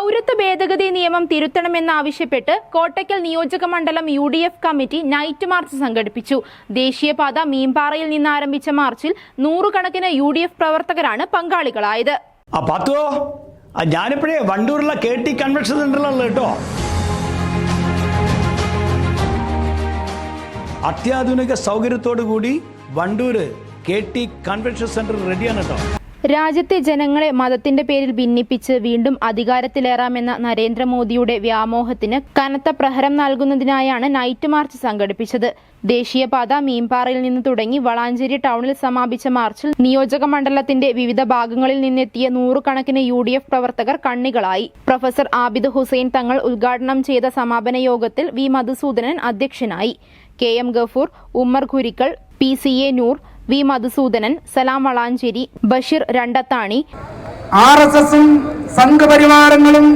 പൗരത്വ ഭേദഗതി നിയമം തിരുത്തണമെന്നാവശ്യപ്പെട്ട് കോട്ടയ്ക്കൽ നിയോജക മണ്ഡലം U D F committee night march സംഘടിപ്പിച്ചു. ദേശീയപാത മീൻപാറയിൽ നിന്ന് ആരംഭിച്ച മാർച്ചിൽ നൂറുകണക്കിന് യു ഡി എഫ് പ്രവർത്തകരാണ് പങ്കാളികളായത്. ഞാനിപ്പോഴേ വണ്ടൂരിലെ കെ ടി കൺവെൻഷൻ സെന്ററിലുള്ള കേട്ടോ. അത്യാധുനിക സൗകര്യത്തോടു കൂടി Wandoor K T convention centre റെഡിയാണ് കേട്ടോ. രാജ്യത്തെ ജനങ്ങളെ മതത്തിന്റെ പേരിൽ ഭിന്നിപ്പിച്ച് വീണ്ടും അധികാരത്തിലേറാമെന്ന നരേന്ദ്രമോദിയുടെ വ്യാമോഹത്തിന് കനത്ത പ്രഹരം നൽകുന്നതിനായാണ് നൈറ്റ് മാർച്ച് സംഘടിപ്പിച്ചത്. ദേശീയപാത മീൻപാറയിൽ നിന്ന് തുടങ്ങി വളാഞ്ചേരി ടൗണിൽ സമാപിച്ച മാർച്ചിൽ നിയോജക മണ്ഡലത്തിന്റെ വിവിധ ഭാഗങ്ങളിൽ നിന്നെത്തിയ നൂറുകണക്കിന് യു ഡി എഫ് പ്രവർത്തകർ കണ്ണികളായി. പ്രൊഫസർ ആബിദ് ഹുസൈൻ തങ്ങൾ ഉദ്ഘാടനം ചെയ്ത സമാപന യോഗത്തിൽ വി മധുസൂദനൻ അധ്യക്ഷനായി. K M Gafoor Ummer Kurikkal P C A Noor V Madhusoodanan Salam Valanchery Basheer Randathani. R S എസും സംഘപരിവാരങ്ങളും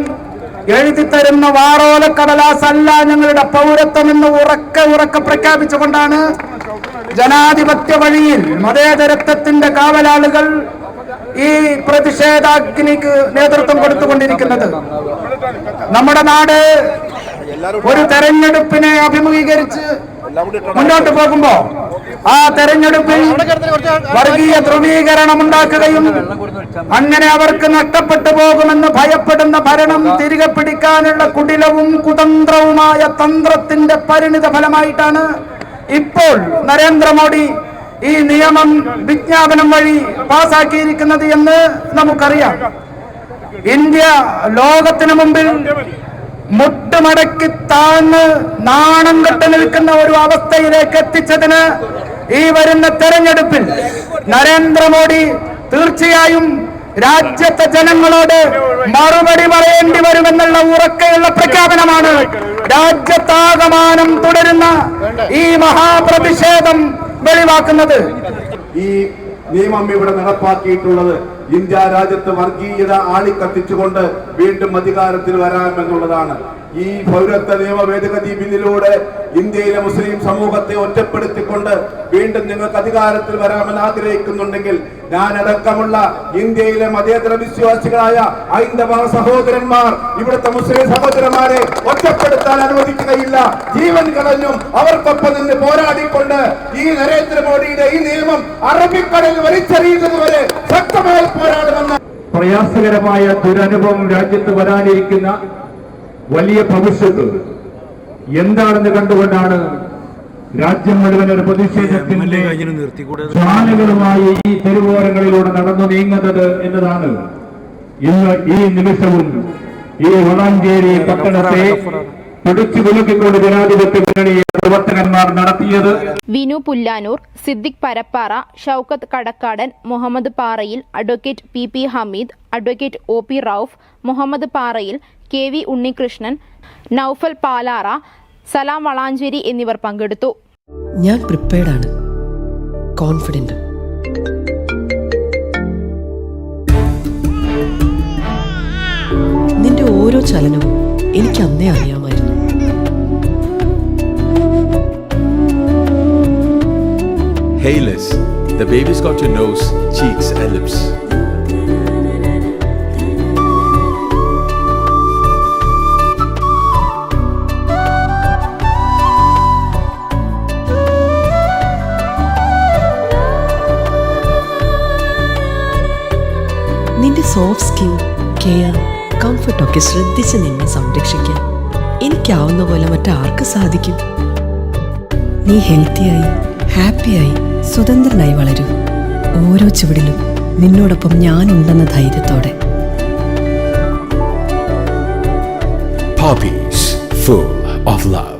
എഴുതിത്തരുന്ന വാറോല കടലാസല്ല ഞങ്ങളുടെ പൗരത്വം എന്ന് ഉറക്കെ ഉറക്കെ പ്രഖ്യാപിച്ചുകൊണ്ടാണ് ജനാധിപത്യ വഴിയിൽ മതേതരത്വത്തിന്റെ കാവലാളുകൾ ഈ പ്രതിഷേധാഗ്നിക്ക് നേതൃത്വം കൊടുത്തുകൊണ്ടിരിക്കുന്നത്. നമ്മുടെ നാട് ഒരു തെരഞ്ഞെടുപ്പിനെ അഭിമുഖീകരിച്ച് മുന്നോട്ട് പോകുമ്പോ ആ തെരഞ്ഞെടുപ്പിൽ വർഗീയ ധ്രുവീകരണം ഉണ്ടാക്കുകയും അങ്ങനെ അവർക്ക് നഷ്ടപ്പെട്ടു പോകുമെന്ന് ഭയപ്പെടുന്ന ഭരണം തിരികെ പിടിക്കാനുള്ള കുടിലവും കുതന്ത്രവുമായ തന്ത്രത്തിന്റെ പരിണിത ഫലമായിട്ടാണ് ഇപ്പോൾ നരേന്ദ്രമോദി ഈ നിയമം വിജ്ഞാപനം വഴി പാസാക്കിയിരിക്കുന്നത് എന്ന് നമുക്കറിയാം. ഇന്ത്യ ലോകത്തിന് മുമ്പിൽ മുട്ടുമടക്കി താഴ്ന്ന് നാണം കെട്ട് നിൽക്കുന്ന ഒരു അവസ്ഥയിലേക്ക് എത്തിച്ചതിന് ഈ വരുന്ന തെരഞ്ഞെടുപ്പിൽ നരേന്ദ്രമോദി തീർച്ചയായും രാജ്യത്തെ ജനങ്ങളോട് മറുപടി പറയേണ്ടി വരുമെന്നുള്ള ഉറക്കെയുള്ള പ്രഖ്യാപനമാണ്. രാജ്യത്താകമാനം തുടരുന്ന ഈ മഹാപ്രതിഷേധം വെളിവാക്കുന്നത്. ഈ നിയമം ഇവിടെ നടപ്പാക്കിയിട്ടുള്ളത്. ഇന്ത്യ രാജ്യത്ത് വർഗീയത ആളിക്കത്തിച്ചുകൊണ്ട് വീണ്ടും അധികാരത്തിൽ വരാമെന്നുള്ളതാണ് ഈ പൗരത്വ നിയമ ഭേദഗതി ബില്ലിലൂടെ ഇന്ത്യയിലെ മുസ്ലിം സമൂഹത്തെ ഒറ്റപ്പെടുത്തിക്കൊണ്ട് വീണ്ടും നിങ്ങൾക്ക് അധികാരത്തിൽ വരാമെന്ന് ആഗ്രഹിക്കുന്നുണ്ടെങ്കിൽ ഞാൻ അടക്കമുള്ള ഇന്ത്യയിലെ മതേതര വിശ്വാസികളായ ഹൈന്ദവ സഹോദരന്മാർ ഇവിടുത്തെ മുസ്ലിം സഹോദരന്മാരെ ഒറ്റപ്പെടുത്താൻ അനുവദിക്കുകയില്ല. ജീവൻ കളഞ്ഞും അവർക്കൊപ്പം നിന്ന് പോരാടിക്കൊണ്ട് ഈ നരേന്ദ്രമോദിയുടെ ഈ നിയമം അറബിക്കടൽ വലിച്ചെറിയുന്നത് വരെ ശക്തമായി പോരാടുമെന്ന് പ്രയാസകരമായ ദുരനുഭവം രാജ്യത്ത് വരാനിരിക്കുന്ന വലിയ ഭവിഷ്യത്ത്. എന്താണെന്ന് കണ്ടുകൊണ്ടാണ് രാജ്യം മുഴുവൻ ഒരു പ്രതിഷേധത്തിന്റെ ജ്വാലകളുമായി ഈ തെരുവോരങ്ങളിലൂടെ നടന്നു നീങ്ങുന്നത് എന്നതാണ്. ഇന്ന് ഈ നിമിഷവും ഈ വളാഞ്ചേരി പട്ടണത്തെ പിടിച്ചു കുലുക്കിക്കൊണ്ട് ജനാധിപത്യ മുന്നണിയെ പ്രവർത്തകന്മാർ നടത്തിയത്. Vinu Pullanur Siddique Parappara Shoukath Kadakkadan Muhammad Parayil advocate P P Hameed advocate O P Rauf Muhammad Parayil K V Unnikrishnan Noufal Palara Salam Valanchery എന്നിവർ പങ്കെടുത്തു. ഞാൻ പ്രിപ്പയർഡ് ആണ്. കോൺഫിഡന്റ് നിന്റെ ഓരോ ചലനവും എനിക്ക് അന്നേ അറിയാമായിരുന്നു. Hayless, the baby's got your nose, നിന്റെ സോഫ്റ്റ് സ്കിൻ കെയർ കംഫർട്ടൊക്കെ ശ്രദ്ധിച്ച് നിന്നെ സംരക്ഷിക്കാൻ എനിക്കാവുന്ന പോലെ മറ്റാർക്ക് സാധിക്കും? നീ ഹെൽത്തിയായി ഹാപ്പിയായി സ്വതന്ത്രനായി വളരൂ. ഓരോ ചുവടിലും നിന്നോടൊപ്പം ഞാനുണ്ടെന്ന ധൈര്യത്തോടെ. Off full.